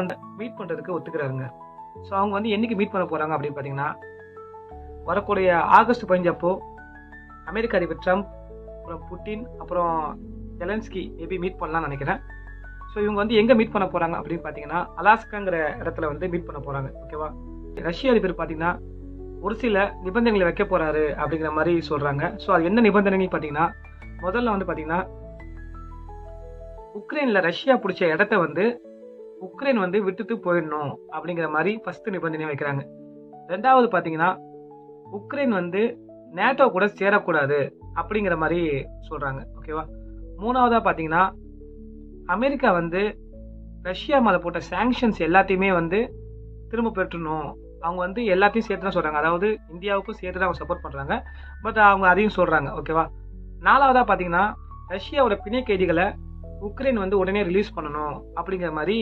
வந்து மீட் பண்ணுறதுக்கு ஒத்துக்கிறாருங்க. ஸோ அவங்க வந்து என்னைக்கு மீட் பண்ண போகிறாங்க அப்படின்னு பார்த்தீங்கன்னா வரக்கூடிய ஆகஸ்ட் பதினஞ்சப்போ அமெரிக்க அதிபர் ட்ரம்ப் அப்புறம் புட்டின் அப்புறம் ஜெலன்ஸ்கி மேபி மீட் பண்ணலாம்னு நினைக்கிறேன். ஸோ இவங்க வந்து எங்கே மீட் பண்ண போகிறாங்க அப்படின்னு பார்த்தீங்கன்னா அலாஸ்காங்கிற இடத்துல வந்து மீட் பண்ண போகிறாங்க ஓகேவா ரஷ்ய அதிபர் பார்த்தீங்கன்னா ஒரு சில நிபந்தனைகளை வைக்க போகிறாரு அப்படிங்கிற மாதிரி சொல்கிறாங்க ஸோ அது என்ன நிபந்தனைகள் பார்த்தீங்கன்னா முதல்ல வந்து பார்த்தீங்கன்னா உக்ரைனில் ரஷ்யா பிடிச்ச இடத்த வந்து உக்ரைன் வந்து விட்டுட்டு போயிடணும் அப்படிங்கிற மாதிரி ஃபர்ஸ்ட் நிபந்தனை வைக்கிறாங்க. ரெண்டாவது பார்த்தீங்கன்னா உக்ரைன் வந்து நேட்டோ கூட சேரக்கூடாது அப்படிங்கிற மாதிரி சொல்கிறாங்க ஓகேவா மூணாவதாக பார்த்தீங்கன்னா அமெரிக்கா வந்து ரஷ்யா மேலே போட்ட சாங்ஷன்ஸ் எல்லாத்தையுமே வந்து திரும்ப பெற்றணும். அவங்க வந்து எல்லாத்தையும் சேர்த்து தான் சொல்கிறாங்க அதாவது இந்தியாவுக்கும் சேர்த்து தான் அவங்க சப்போர்ட் பண்ணுறாங்க பட் அவங்க அதையும் சொல்கிறாங்க ஓகேவா நாலாவதாக பார்த்தீங்கன்னா ரஷ்யாவோட பிணை கைதிகளை உக்ரைன் வந்து உடனே ரிலீஸ் பண்ணணும் அப்படிங்கிற மாதிரி